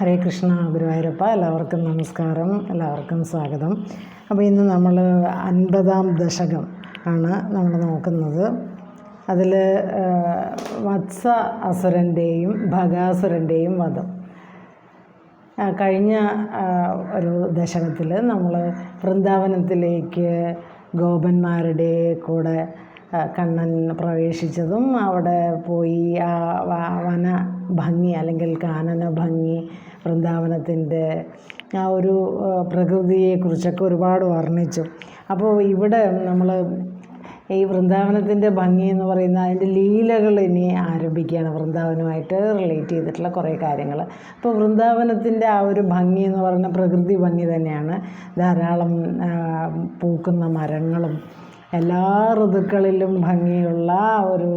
ഹരേ കൃഷ്ണ ഗുരുവായൂരപ്പ എല്ലാവർക്കും നമസ്കാരം എല്ലാവർക്കും സ്വാഗതം. അപ്പോൾ ഇന്ന് നമ്മൾ അൻപതാം ദശകം ആണ് നമ്മൾ നോക്കുന്നത്. അതിൽ വത്സ അസുരന്റെയും ഭഗാസുരന്റെയും വധം. കഴിഞ്ഞ ഒരു ദശകത്തിൽ നമ്മൾ വൃന്ദാവനത്തിലേക്ക് ഗോപന്മാരുടെ കൂടെ കണ്ണൻ പ്രവേശിച്ചതും അവിടെ പോയി ആ വന ഭംഗി അല്ലെങ്കിൽ കാനന ഭംഗി വൃന്ദാവനത്തിന്റെ ആ ഒരു പ്രകൃതിയെക്കുറിച്ചൊക്കെ ഒരുപാട് വർണിച്ചു. അപ്പോൾ ഇവിടെ നമ്മൾ ഈ വൃന്ദാവനത്തിന്റെ ഭംഗി എന്ന് പറയുന്ന അതിന്റെ ലീലകൾ ഇനി ആരംഭിക്കുകയാണ്. വൃന്ദാവനമായിട്ട് റിലേറ്റ് ചെയ്തിട്ടുള്ള കുറേ കാര്യങ്ങൾ. അപ്പോൾ വൃന്ദാവനത്തിന്റെ ആ ഒരു ഭംഗി എന്ന് പറയുന്ന പ്രകൃതി ഭംഗി തന്നെയാണ്. ധാരാളം പൂക്കുന്ന മരങ്ങളും എല്ലാ ഋതുക്കളിലും ഭംഗിയുള്ള ഒരു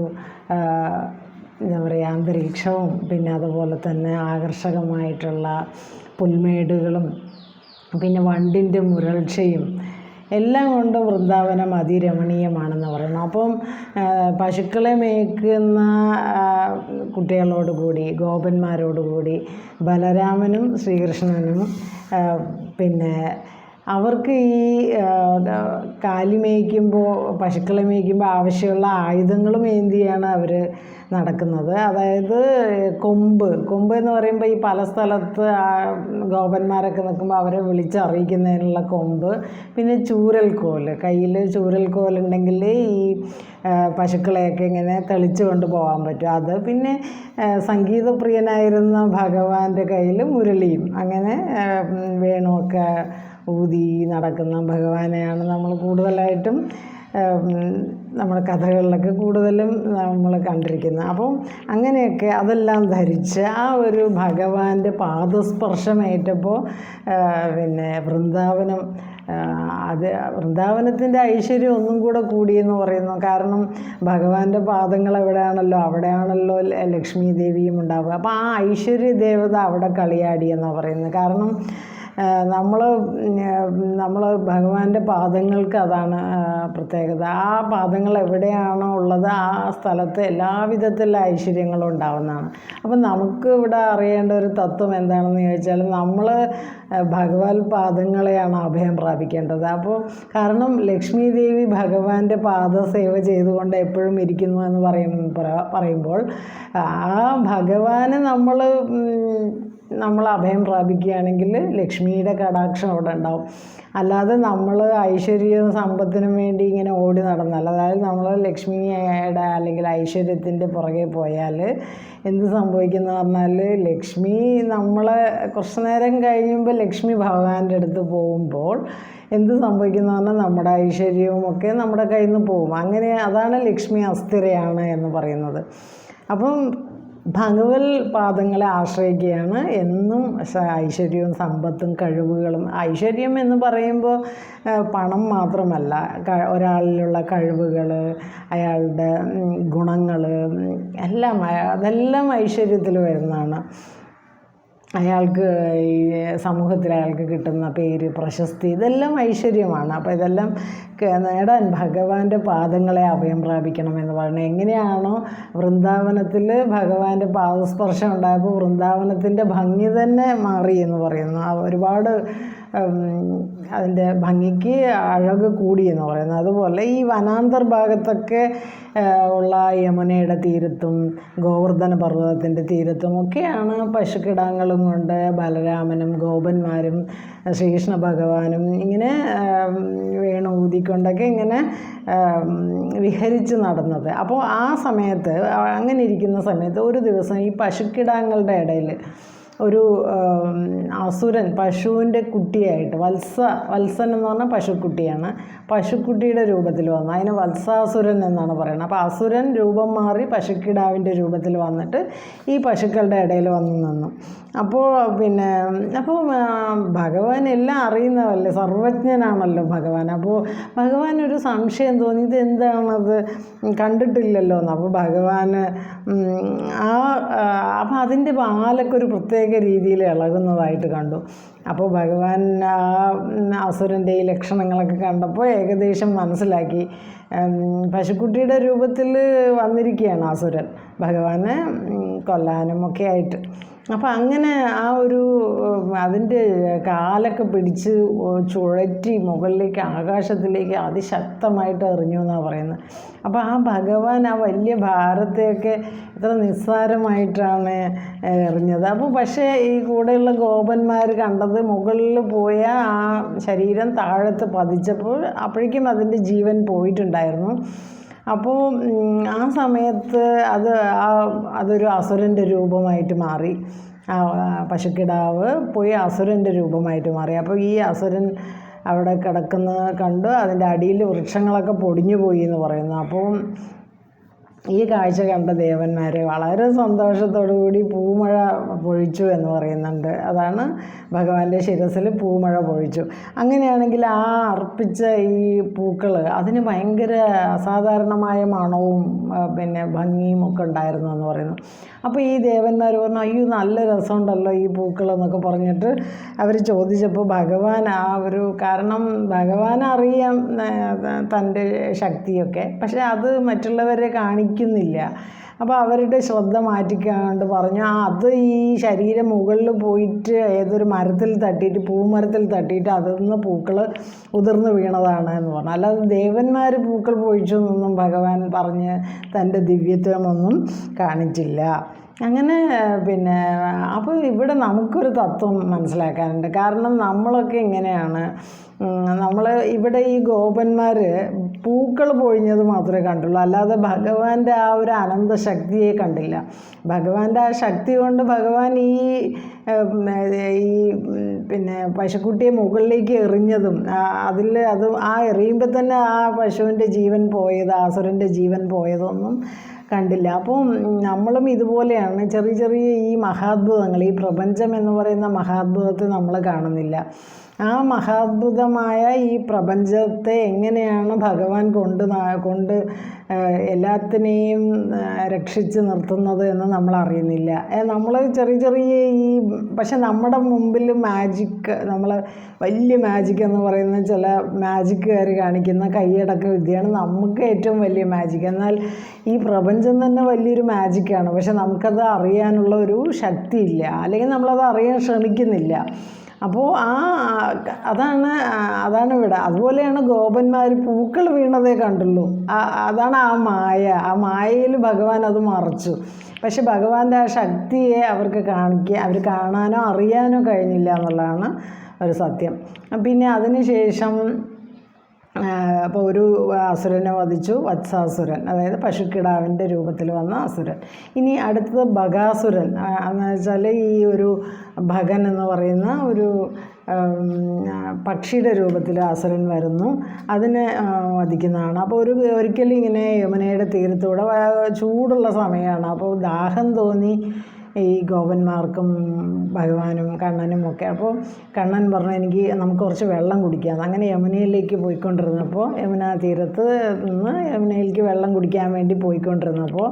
എന്താ പറയുക അന്തരീക്ഷവും പിന്നെ അതുപോലെ തന്നെ ആകർഷകമായിട്ടുള്ള പുൽമേടുകളും പിന്നെ വണ്ടിന്റെ മുരൾച്ചയും എല്ലാം കൊണ്ടും വൃന്ദാവനം അതിരമണീയമാണെന്ന് പറയുന്നു. അപ്പം പശുക്കളെ മേയ്ക്കുന്ന കുട്ടികളോടുകൂടി ഗോപന്മാരോടുകൂടി ബലരാമനും ശ്രീകൃഷ്ണനും പിന്നെ അവർക്ക് ഈ കാലി മേയ്ക്കുമ്പോൾ പശുക്കളെ മേയ്ക്കുമ്പോൾ ആവശ്യമുള്ള ആയുധങ്ങളും ഏന്തിയാണ് അവർ നടക്കുന്നത്. അതായത് കൊമ്പ്. കൊമ്പ് എന്ന് പറയുമ്പോൾ ഈ പല സ്ഥലത്ത് ഗോപന്മാരൊക്കെ നിൽക്കുമ്പോൾ അവരെ വിളിച്ചറിയിക്കുന്നതിനുള്ള കൊമ്പ്. പിന്നെ ചൂരൽക്കോൽ. കയ്യിൽ ചൂരൽക്കോലുണ്ടെങ്കിൽ ഈ പശുക്കളെയൊക്കെ ഇങ്ങനെ തെളിച്ചു കൊണ്ട് പോകാൻ പറ്റും. അത് പിന്നെ സംഗീതപ്രിയനായിരുന്ന ഭഗവാന്റെ കയ്യിൽ മുരളിയും അങ്ങനെ വേണുവൊക്കെ ഊതി നടക്കുന്ന ഭഗവാനെയാണ് നമ്മൾ കൂടുതലായിട്ടും നമ്മുടെ കഥകളിലൊക്കെ കൂടുതലും നമ്മൾ കണ്ടിരിക്കുന്നത്. അപ്പം അങ്ങനെയൊക്കെ അതെല്ലാം ധരിച്ച് ആ ഒരു ഭഗവാന്റെ പാദസ്പർശമേറ്റപ്പോൾ പിന്നെ വൃന്ദാവനം അത് വൃന്ദാവനത്തിന്റെ ഐശ്വര്യം ഒന്നും കൂടെ കൂടിയെന്ന് പറയുന്നു. കാരണം ഭഗവാന്റെ പാദങ്ങൾ എവിടെയാണല്ലോ അവിടെയാണല്ലോ ലക്ഷ്മി ദേവിയും ഉണ്ടാവുക. അപ്പോൾ ആ ഐശ്വര്യ ദേവത അവിടെ കളിയാടിയെന്നാണ് പറയുന്നത്. കാരണം നമ്മൾ നമ്മൾ ഭഗവാന്റെ പാദങ്ങൾക്ക് അതാണ് പ്രത്യേകത. ആ പാദങ്ങൾ എവിടെയാണോ ഉള്ളത് ആ സ്ഥലത്ത് എല്ലാവിധത്തിലുള്ള ഐശ്വര്യങ്ങളും ഉണ്ടാവുന്നതാണ്. അപ്പം നമുക്ക് ഇവിടെ അറിയേണ്ട ഒരു തത്വം എന്താണെന്ന് ചോദിച്ചാൽ നമ്മൾ ഭഗവാൻ പാദങ്ങളെയാണ് അഭയം പ്രാപിക്കേണ്ടത്. അപ്പോൾ കാരണം ലക്ഷ്മി ദേവി ഭഗവാന്റെ പാദസേവ ചെയ്തുകൊണ്ട് എപ്പോഴും ഇരിക്കുന്നു എന്ന് പറയും പറയുമ്പോൾ ആ ഭഗവാനെ നമ്മൾ നമ്മൾ അഭയം പ്രാപിക്കുകയാണെങ്കിൽ ലക്ഷ്മിയുടെ കടാക്ഷം അവിടെ ഉണ്ടാവും. അല്ലാതെ നമ്മൾ ഐശ്വര്യവും സമ്പത്തിനും വേണ്ടി ഇങ്ങനെ ഓടി നടന്നാൽ അതായത് നമ്മൾ ലക്ഷ്മിയുടെ അല്ലെങ്കിൽ ഐശ്വര്യത്തിന്റെ പുറകെ പോയാൽ എന്ത് സംഭവിക്കുന്നു പറഞ്ഞാൽ ലക്ഷ്മി നമ്മളെ കുറച്ച് നേരം കഴിയുമ്പോൾ ലക്ഷ്മി ഭഗവാന്റെ അടുത്ത് പോകുമ്പോൾ എന്ത് സംഭവിക്കുന്നു പറഞ്ഞാൽ നമ്മുടെ ഐശ്വര്യവും ഒക്കെ നമ്മുടെ കയ്യിൽ നിന്ന് പോകും. അങ്ങനെ അതാണ് ലക്ഷ്മി അസ്ഥിരയാണ് എന്ന് പറയുന്നത്. അപ്പം ഭഗവത് പാദങ്ങളെ ആശ്രയിക്കുകയാണ്. എന്നും ഐശ്വര്യവും സമ്പത്തും കഴിവുകളും. ഐശ്വര്യം എന്ന് പറയുമ്പോൾ പണം മാത്രമല്ല. ഒരാളിലുള്ള കഴിവുകൾ അയാളുടെ ഗുണങ്ങൾ എല്ലാം അതെല്ലാം ഐശ്വര്യത്തിൽ വരുന്നതാണ്. അയാൾക്ക് ഈ സമൂഹത്തിൽ അയാൾക്ക് കിട്ടുന്ന പേര് പ്രശസ്തി ഇതെല്ലാം ഐശ്വര്യമാണ്. അപ്പോൾ ഇതെല്ലാം നേടാൻ ഭഗവാന്റെ പാദങ്ങളെ അഭയം പ്രാപിക്കണമെന്ന് പറയുന്നത് എങ്ങനെയാണോ വൃന്ദാവനത്തിൽ ഭഗവാന്റെ പാദസ്പർശം ഉണ്ടായപ്പോൾ വൃന്ദാവനത്തിന്റെ ഭംഗി തന്നെ മാറി എന്ന് പറയുന്നു. ഒരുപാട് അതിന്റെ ഭംഗിക്ക് അഴക് കൂടിയെന്ന് പറയുന്നത്. അതുപോലെ ഈ വനാന്തർ ഭാഗത്തൊക്കെ ഉള്ള യമുനയുടെ തീരത്തും ഗോവർദ്ധന പർവതത്തിന്റെ തീരത്തും ഒക്കെയാണ് പശുക്കിടാങ്ങളും കൊണ്ട് ബലരാമനും ഗോപന്മാരും ശ്രീകൃഷ്ണ ഭഗവാനും ഇങ്ങനെ വേണു ഊതിക്കൊണ്ടൊക്കെ ഇങ്ങനെ വിഹരിച്ച് നടന്നത്. അപ്പോൾ ആ സമയത്ത് അങ്ങനെ ഇരിക്കുന്ന സമയത്ത് ഒരു ദിവസം ഈ പശുക്കിടാങ്ങളുടെ ഇടയിൽ ഒരു അസുരൻ പശുവിന്റെ കുട്ടിയായിട്ട് വത്സ വത്സൻ എന്ന് പറഞ്ഞാൽ പശുക്കുട്ടിയാണ്. പശുക്കുട്ടിയുടെ രൂപത്തിൽ വന്നു. അതിന് വത്സാസുരൻ എന്നാണ് പറയുന്നത്. അപ്പോൾ അസുരൻ രൂപം മാറി പശുക്കിടാവിന്റെ രൂപത്തിൽ വന്നിട്ട് ഈ പശുക്കളുടെ ഇടയിൽ വന്നു നിന്നു. അപ്പോൾ പിന്നെ അപ്പോൾ ഭഗവാൻ എല്ലാം അറിയുന്നതല്ലേ? സർവജ്ഞനാണല്ലോ ഭഗവാൻ. അപ്പോൾ ഭഗവാൻ ഒരു സംശയം തോന്നി ഇത് എന്താണത് കണ്ടിട്ടില്ലല്ലോ എന്ന് അപ്പോൾ ഭഗവാന് ആ അപ്പോൾ അതിന്റെ പാലൊക്കെ ഒരു പ്രത്യേക രീതിയിൽ ഇളകുന്നതായിട്ട് കണ്ടു. അപ്പോൾ ഭഗവാൻ ആ അസുരന്റെ ഈ ലക്ഷണങ്ങളൊക്കെ കണ്ടപ്പോൾ ഏകദേശം മനസ്സിലാക്കി. പശുക്കുട്ടിയുടെ രൂപത്തിൽ വന്നിരിക്കുകയാണ് അസുരൻ. ഭഗവാനെ കൊല്ലാനും ഒക്കെ ആയിട്ട്. അപ്പം അങ്ങനെ ആ ഒരു അതിന്റെ കാലൊക്കെ പിടിച്ച് ചുഴറ്റി മുകളിലേക്ക് ആകാശത്തിലേക്ക് അതിശക്തമായിട്ട് എറിഞ്ഞു എന്നാണ് പറയുന്നത്. അപ്പോൾ ആ ഭഗവാൻ ആ വലിയ ഭാരത്തെയൊക്കെ ഇത്ര നിസ്സാരമായിട്ടാണ് എറിഞ്ഞത്. അപ്പോൾ പക്ഷേ ഈ കൂടെയുള്ള ഗോപന്മാർ കണ്ടത് മുകളിൽ പോയ ആ ശരീരം താഴത്ത് പതിച്ചപ്പോൾ അപ്പോഴേക്കും അതിന്റെ ജീവൻ പോയിട്ടുണ്ടായിരുന്നു. അപ്പോൾ ആ സമയത്ത് അത് ആ അതൊരു അസുരന്റെ രൂപമായിട്ട് മാറി. ആ പശുക്കിടാവ് പോയി അസുരന്റെ രൂപമായിട്ട് മാറി. അപ്പോൾ ഈ അസുരൻ അവിടെ കിടക്കുന്ന കണ്ട് അതിന്റെ അടിയിൽ വൃക്ഷങ്ങളൊക്കെ പൊടിഞ്ഞു പോയി എന്ന് പറയുന്നു. അപ്പോൾ ഈ കാഴ്ച കണ്ട ദേവന്മാരെ വളരെ സന്തോഷത്തോടു കൂടി പൂമഴ പൊഴിച്ചു എന്ന് പറയുന്നുണ്ട്. അതാണ് ഭഗവാന്റെ ശിരസിൽ പൂമഴ പൊഴിച്ചു. അങ്ങനെയാണെങ്കിൽ ആ അർപ്പിച്ച ഈ പൂക്കൾ അതിന് ഭയങ്കര അസാധാരണമായ മണവും പിന്നെ ഭംഗിയും ഒക്കെ ഉണ്ടായിരുന്നു എന്ന് പറയുന്നു. അപ്പോൾ ഈ ദേവന്മാർ പറഞ്ഞു അയ്യോ നല്ല രസമുണ്ടല്ലോ ഈ പൂക്കൾ എന്നൊക്കെ പറഞ്ഞിട്ട് അവർ ചോദിച്ചപ്പോൾ ഭഗവാൻ ആ ഒരു കാരണം ഭഗവാൻ അറിയാം തന്റെ ശക്തിയൊക്കെ. പക്ഷേ അത് മറ്റുള്ളവരെ കാണിക്കുന്നില്ല അപ്പോൾ അവരുടെ ശ്രദ്ധ മാറ്റിക്കാണ്ട് പറഞ്ഞു ആ അത് ഈ ശരീരം മുകളിൽ പോയിട്ട് ഏതൊരു മരത്തിൽ തട്ടിയിട്ട് പൂമരത്തിൽ തട്ടിയിട്ട് അതിൽ നിന്ന് പൂക്കൾ ഉതിർന്ന് വീണതാണ് എന്ന് പറഞ്ഞു. അല്ലാതെ ദേവന്മാർ പൂക്കൾ പൊഴിച്ചു നിന്നും ഭഗവാൻ പറഞ്ഞ് തന്റെ ദിവ്യത്വമൊന്നും കാണിച്ചില്ല. അങ്ങനെ പിന്നെ അപ്പോൾ ഇവിടെ നമുക്കൊരു തത്വം മനസ്സിലാക്കാനുണ്ട്. കാരണം നമ്മളൊക്കെ ഇങ്ങനെയാണ്. നമ്മൾ ഇവിടെ ഈ ഗോപന്മാർ പൂക്കൾ പൊഴിഞ്ഞത് മാത്രമേ കണ്ടുള്ളൂ. അല്ലാതെ ഭഗവാന്റെ ആ ഒരു അനന്ത ശക്തിയെ കണ്ടില്ല. ഭഗവാന്റെ ആ ശക്തി കൊണ്ട് ഭഗവാൻ ഈ ഈ പിന്നെ പശുക്കുട്ടിയെ മുകളിലേക്ക് എറിഞ്ഞതും അതിൽ അത് ആ എറിയുമ്പോൾ തന്നെ ആ പശുവിന്റെ ജീവൻ പോയത് ആസുരന്റെ ജീവൻ പോയതൊന്നും കണ്ടില്ല. അപ്പോൾ നമ്മളും ഇതുപോലെയാണ് ചെറിയ ചെറിയ ഈ മഹാത്ഭുതങ്ങൾ ഈ പ്രപഞ്ചം എന്ന് പറയുന്ന മഹാത്ഭുതത്തെ നമ്മൾ കാണുന്നില്ല. ആ മഹാത്ഭുതമായ ഈ പ്രപഞ്ചത്തെ എങ്ങനെയാണ് ഭഗവാൻ കൊണ്ട് കൊണ്ട് എല്ലാത്തിനെയും രക്ഷിച്ച് നിർത്തുന്നത് എന്ന് നമ്മൾ അറിയുന്നില്ല. നമ്മൾ ചെറിയ ചെറിയ ഈ പക്ഷെ നമ്മുടെ മുമ്പിൽ മാജിക്ക് നമ്മൾ വലിയ മാജിക് എന്ന് പറയുന്ന ചില മാജിക്കുകാർ കാണിക്കുന്ന കൈയടക്ക വിദ്യയാണ് നമുക്ക് ഏറ്റവും വലിയ മാജിക് എന്നാൽ ഈ പ്രപഞ്ചം തന്നെ വലിയൊരു മാജിക്കാണ് പക്ഷെ നമുക്കത് അറിയാനുള്ള ഒരു ശക്തിയില്ല. അല്ലെങ്കിൽ നമ്മളത് അറിയാൻ ശ്രമിക്കുന്നില്ല. അപ്പോൾ ആ അതാണ് അതാണ് ഇവിടെ. അതുപോലെയാണ് ഗോപന്മാർ പൂക്കൾ വീണതേ കണ്ടുള്ളൂ. അതാണ് ആ മായ. ആ മായയിൽ ഭഗവാൻ അത് മറച്ചു. പക്ഷെ ഭഗവാന്റെ ആ ശക്തിയെ അവർക്ക് കാണിക്കുക അവർ കാണാനോ അറിയാനോ കഴിഞ്ഞില്ല എന്നുള്ളതാണ് ഒരു സത്യം. പിന്നെ അതിനുശേഷം അപ്പോൾ ഒരു അസുരനെ വധിച്ചു വത്സാസുരൻ അതായത് പശുക്കിടാവിന്റെ രൂപത്തിൽ വന്ന അസുരൻ. ഇനി അടുത്തത് ബഗാസുരൻ. എന്ന് വെച്ചാൽ ഈ ഒരു ഭഗൻ എന്ന് പറയുന്ന ഒരു പക്ഷിയുടെ രൂപത്തിൽ അസുരൻ വരുന്നു. അതിനെ വധിക്കുന്നതാണ്. അപ്പോൾ ഒരു ഒരിക്കലും ഇങ്ങനെ യമുനയുടെ തീരത്തൂടെ ചൂടുള്ള സമയമാണ്. അപ്പോൾ ദാഹം തോന്നി ഈ ഗോപന്മാർക്കും ഭഗവാനും കണ്ണനും ഒക്കെ. അപ്പോൾ കണ്ണൻ പറഞ്ഞു എനിക്ക് നമുക്ക് കുറച്ച് വെള്ളം കുടിക്കാം. അങ്ങനെ യമുനയിലേക്ക് പോയിക്കൊണ്ടിരുന്നപ്പോൾ യമുന തീരത്ത് നിന്ന് യമുനയിലേക്ക് വെള്ളം കുടിക്കാൻ വേണ്ടി പോയിക്കൊണ്ടിരുന്നപ്പോൾ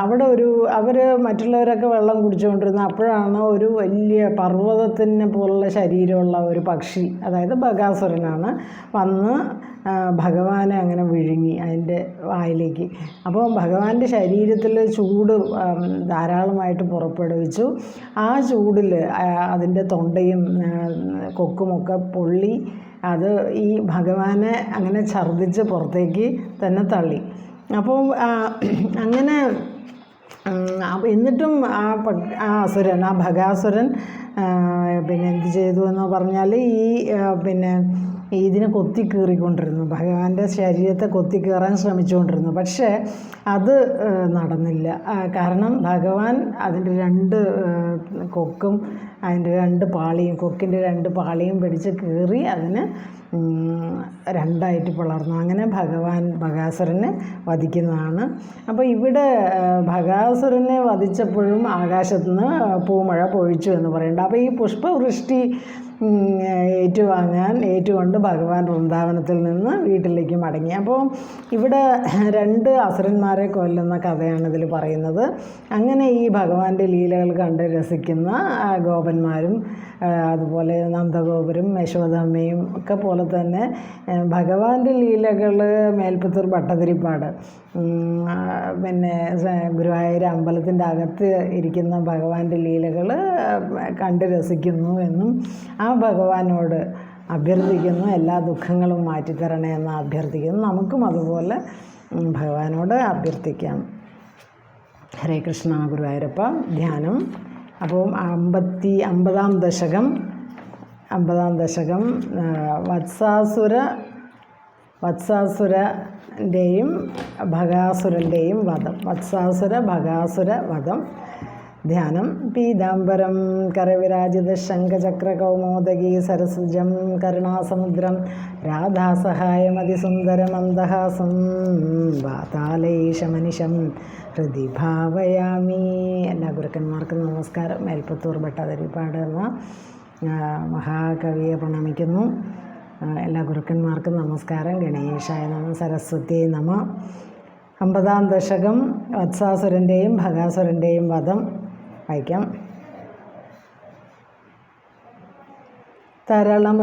അവിടെ ഒരു അവർ മറ്റുള്ളവരൊക്കെ വെള്ളം കുടിച്ചുകൊണ്ടിരുന്ന അപ്പോഴാണ് ഒരു വലിയ പർവതത്തിന് പോലുള്ള ശരീരമുള്ള ഒരു പക്ഷി അതായത് ബകാസുരനാണ് വന്ന് ഭഗവാനെ അങ്ങനെ വിഴുങ്ങി അതിന്റെ വായിലേക്ക്. അപ്പോൾ ഭഗവാന്റെ ശരീരത്തിൽ ചൂട് ധാരാളമായിട്ട് പുറപ്പെടുവിച്ചു. ആ ചൂടിൽ അതിന്റെ തൊണ്ടയും കൊക്കുമൊക്കെ പൊള്ളി അത് ഈ ഭഗവാനെ അങ്ങനെ ഛർദ്ദിച്ച് പുറത്തേക്ക് തന്നെ തള്ളി. അപ്പോൾ അങ്ങനെ എന്നിട്ടും ആ ആ അസുരൻ ആ ഭഗാസുരൻ പിന്നെ എന്ത് ചെയ്തു എന്ന് പറഞ്ഞാൽ ഈ പിന്നെ ഇതിനെ കൊത്തി കീറിക്കൊണ്ടിരുന്നു. ഭഗവാന്റെ ശരീരത്തെ കൊത്തി കീറാൻ ശ്രമിച്ചുകൊണ്ടിരുന്നു. പക്ഷേ അത് നടന്നില്ല. കാരണം ഭഗവാൻ അതിന്റെ രണ്ട് കൊക്കും അതിന്റെ രണ്ട് പാളിയും കൊക്കിന്റെ രണ്ട് പാളിയും പിടിച്ച് കീറി അതിന് രണ്ടായിട്ട് പിളർന്നു. അങ്ങനെ ഭഗവാൻ ഭഗാസുരനെ വധിക്കുന്നതാണ്. അപ്പോൾ ഇവിടെ ഭഗാസുരനെ വധിച്ചപ്പോഴും ആകാശത്തുനിന്ന് പൂമഴ പൊഴിച്ചു എന്ന് പറയുന്നുണ്ട്. അപ്പോൾ ഈ പുഷ്പവൃഷ്ടി ഏറ്റുവാങ്ങാൻ ഏറ്റുകൊണ്ട് ഭഗവാൻ വൃന്ദാവനത്തിൽ നിന്ന് വീട്ടിലേക്ക് മടങ്ങി. അപ്പോൾ ഇവിടെ രണ്ട് അസുരന്മാരെ കൊല്ലുന്ന കഥയാണ് ഇതിൽ പറയുന്നത്. അങ്ങനെ ഈ ഭഗവാന്റെ ലീലകൾ കണ്ട് രസിക്കുന്ന ഗോപന്മാരും അതുപോലെ നന്ദഗോപരും യശോദമ്മയും ഒക്കെ പോലെ തന്നെ ഭഗവാന്റെ ലീലകൾ മേൽപ്പത്തൂർ ഭട്ടതിരിപ്പാട് പിന്നെ ഗുരുവായൂർ അമ്പലത്തിന്റെ അകത്ത് ഇരിക്കുന്ന ഭഗവാന്റെ ലീലകൾ കണ്ട് രസിക്കുന്നു എന്നും ഭഗവാനോട് അഭ്യർത്ഥിക്കുന്നു എല്ലാ ദുഃഖങ്ങളും മാറ്റിത്തരണേ എന്ന് അഭ്യർത്ഥിക്കുന്നു. നമുക്കും അതുപോലെ ഭഗവാനോട് അഭ്യർത്ഥിക്കാം. ഹരേ കൃഷ്ണ ഗുരുവായൂരപ്പ ധ്യാനം. അപ്പോൾ അമ്പത്തി അമ്പതാം ദശകം അമ്പതാം ദശകം വത്സാസുര വത്സാസുരന്റെയും ഭഗാസുരന്റെയും വധം. വത്സാസുര ഭഗാസുര വധം. ധ്യാനം പീതാംബരം കരവിരാജിത ശംഖചക്രകൗമോദകി സരസുജം കരുണാസമുദ്രം രാധാസഹായമതിസുന്ദരമന്ദഹാസം വാതാലേശമനിഷം ഹൃദി ഭാവയാമി എല്ലാ ഗുരുക്കന്മാർക്കും നമസ്കാരം. മേൽപ്പത്തൂർ ഭട്ടാതിരിപ്പാട് എന്ന മഹാകവിയെ പ്രണമിക്കുന്നു. എല്ലാ ഗുരുക്കന്മാർക്കും നമസ്കാരം. ഗണേശായ നമ സരസ്വതി നമ. അമ്പതാം ദശകം വത്സാസുരന്റെയും ഭഗാസുരന്റെയും വധം. വായിക്കാം തരളം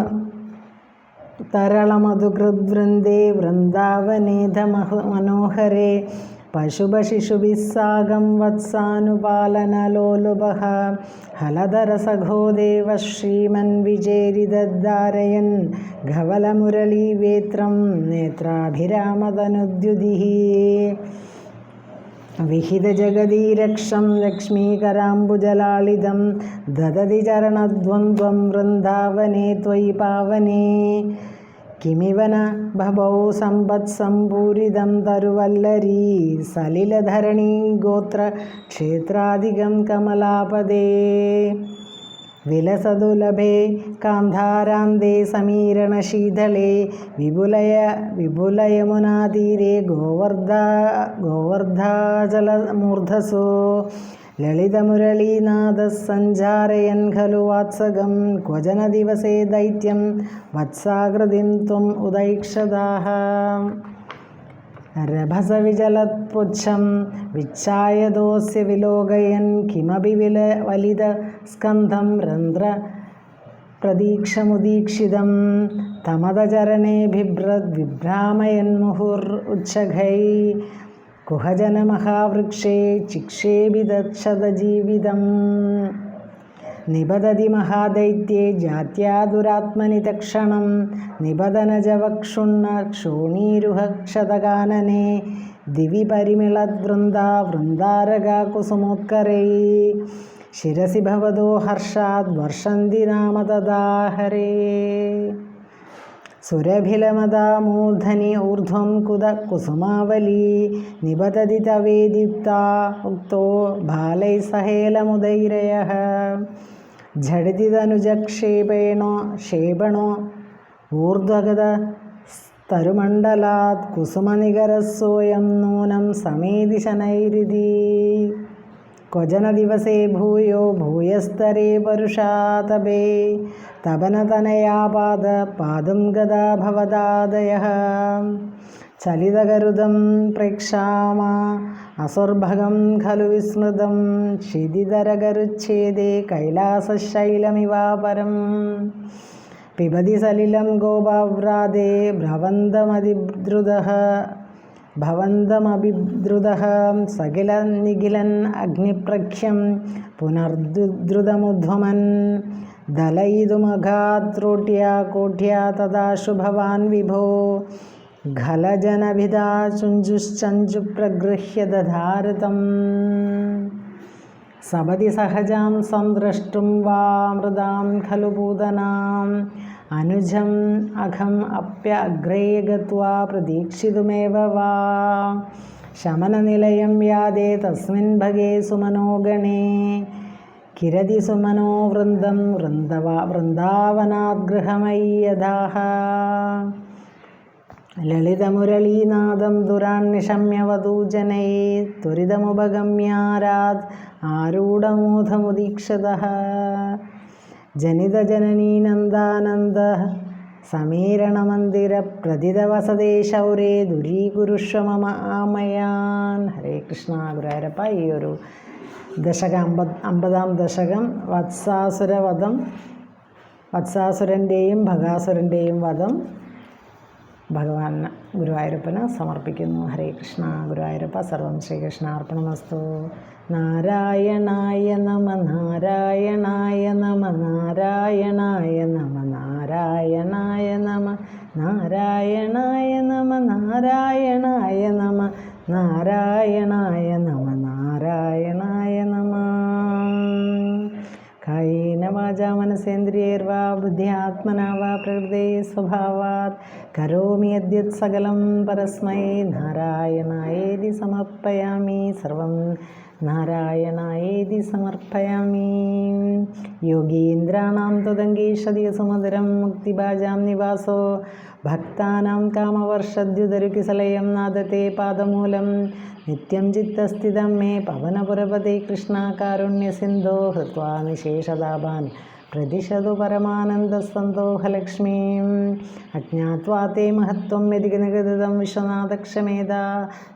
തരളമധുകൃദ്വൃന്ദേ വൃന്ദാവനേധ മനോഹരേ. പശുപശിശുഭിസ്സാഗം വത്സാനുപാലനലോലുപഃ. ഹലധരസഖോ ദേവ ശ്രീമൻ വിജേരിദദ്ധാരയൻ ഘവലമുരളീവേത്രം നേത്രാഭിരാമതനുദ്യുതിः വിഹിതജഗദീരക്ഷം ലക്ഷ്മീകരാംബുജലാളിതം ദദതി ചരണദ്വന്ദ്വം വൃന്ദാവനെ ത്വയി പാവനേ. കിമിവന ഭവൗ സമ്പത്സമ്പൂരിതം തരുവല്ലരീ സലിലധരണീ ഗോത്ര ക്ഷേത്രാധികം കമലാപദേ. വിലസതുലഭേ കാന്ധാരാന്തേ സമീരണശീതളേ വിപുലയ വിപുലയമുനാതീരേ ഗോവർദ്ധ ഗോവർദ്ധാചലമൂർധസോ. ലളിതമുരളീനാഥ സഞ്ചാരയൻ ഖലു വാത്സകം. ക്വജന ദിവസേ ദൈത്യം വത്സാകൃതിം ത്വം ഉദൈക്ഷതാഹ. രഭസവിചലത്പുച്ഛം വിച്ഛായദോസ്യ വിലോകയൻ കിമപി വില വലിത സ്കന്ധം രന്ധ്ര പ്രതീക്ഷമുദീക്ഷിതം തമതചരണേ ബിഭ്രദ് വിഭ്രാമയൻ മുഹുർ ഉച്ഛൈ കുഹജനമഹാവൃക്ഷേ ചിക്ഷേപിതക്ഷതജീവിതം നിപതതി മഹാദൈത്യേ ജാത്യാതുരാത്മനി തക്ഷണം നിപതനജവക്ഷുണ്ണ ക്ഷോണീരുഹക്ഷതകാനനെ ദിവി പരിമിളദ്വൃന്ദ വൃന്ദാരകാകുസുമോത്കരൈ ശിരസി ഭവതോ ഹർഷാദ് വർഷന്തി നാമ തദാഹരേ സുരഭിലമതാ ഊർധ്വം കുത കുസുമാവലി നിപതതി തവേദിപ്ത ഉക്തോ ബാലൈ तनुजक्षेपेणो क्षेपणो ऊर्ध्वगत तरुमण्डलात् कुसुमनिकरस्सोऽयं नूनं समेधि शनैरिति क्वचन दिवसे भूयो भूयस्तरे परुषातपे तपनतनयापाद पादं गदा भवदादयः ചലിതകരുതം പ്രേക്ഷാമ. അസുർഭഗം ഖലു വിസ്മൃതം. ക്ഷിതിതരകരുച്ഛേദേ കൈലാസശൈലമിവാപരം പിബതി സലിലം ഗോപാവ്രാതേ ഭ്രവന്തമതിദ്രുത. ഭവന്തമഭിദ്രുത. സകില നിഖിലൻ അഗ്നിപ്രഖ്യം പുനർദ്രുതമുധ്വമൻ. ദലയിതുമഘാത്രൂട്യ കൂട്യ തദാശുഭവാൻ വിഭോ. ഖലജനഭിതാ ചുഞ്ചുശ്ചഞ്ചു പ്രഗൃഹ്യ ദധാരതം സപതി സഹജാം സന്ദ്രഷ്ടും വാമൃതാം ഖലു പൂതനാം അനുജം അഖം അപ്യഗ്രേ ഗത്വാ പ്രതീക്ഷിതുമേവ വാ. ശമനനിലയം യാതേ തസ്മിൻ ഭഗേ സുമനോഗണേ കിരതി സുമനോ വൃന്ദം വൃന്ദവ വൃന്ദാവനാദ്ഗൃഹമയ്യഥാ ലളിതമുരളീനാദം ദുരാന്നിഷമ്യവധൂജനൈ ത്വരിതമുപഗമ്യാരാത് ആരൂഢമൂധമുദീക്ഷത. ജനിതജനനീനന്ദാനന്ദ സമീരണമന്ദിര പ്രതിതവസതേ ശൗരേ ദുരീകുരുഷ്വ മമ ആമയാൻ. ഹരേ കൃഷ്ണ ഗുരുവായൂരപ്പ ഈ ഒരു ദശകം അമ്പത് അമ്പതാം ദശകം വത്സാസുരവധം വത്സാസുരന്റെയും ഭഗാസുരന്റെയും വധം. ഭഗവാൻ ഗുരുവായൂരപ്പന് സമർപ്പിക്കുന്നു. ഹരേ കൃഷ്ണ. ഗുരുവായൂരപ്പ സർവം ശ്രീകൃഷ്ണാർപ്പണമസ്തു. നാരായണായ നമ നാരായണായ നമ നാരായണായ നമ നാരായണായ നമ നാരായണായ നമ നാരായണായ നമ നാരായണായ നമ നാരായണായ വാചാ മനസേന്ദ്രിയൈർവാ ബുദ്ധ്യാത്മനാ വാ പ്രകൃതേ സ്വഭാവാത്. കരോമി യദ്യത് സകലം പരസ്മൈ. നാരായണായേതി സമർപ്പയാമി. സർവം നാരായണായേതി സമർപ്പയാമി. യോഗീന്ദ്രാണാം തദംഗീഷതി സുമധുരം മുക്തിഭാജാം നിവാസോ. ഭക്താനാം കാമവർഷദ്യുതരുകിസലയം നാദത്തെ പാദമൂലം. നിത്യം ചിത്തസ്ഥിതം മേ പവനപുരപതി കൃഷ്ണ കാരുണ്യസിന്ധോ ഹൃത്വാ നിശേഷതാപാൻ പ്രതിശതു പരമാനന്ദസന്തോഹലക്ഷ്മീം അജ്ഞാത്വാ തേ മഹത്വം യതികനിഗതിതം വിശ്വനാഥക്ഷമേത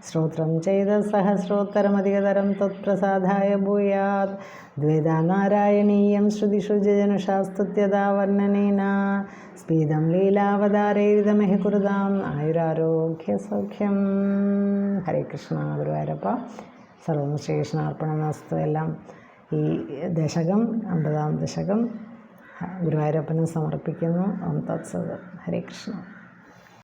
ശ്രോത്രം ചെയ്ത സഹസ്രോത്തരമധികതരം തത്പ്രസാദായ ഭൂയാത്. ദ്വൈതാനാരായണീയം ശ്രുതിഷു ജനുഷാസ്തുത്യതാ വർണനേന സ്പീതം ലീലാവതാരേരിതമഹി കുരുതാം ആയുരാരോഗ്യസൗഖ്യം. ഹരേ കൃഷ്ണ ഗുരുവായൂരപ്പ. സർവം ശ്രീകൃഷ്ണാർപ്പണമസ്തു എല്ലാം. ഈ ദശകം അമ്പതാം ദശകം ഗുരുവായൂരപ്പന് സമർപ്പിക്കുന്നു. ഓം തത്സത്. ഹരേ കൃഷ്ണ.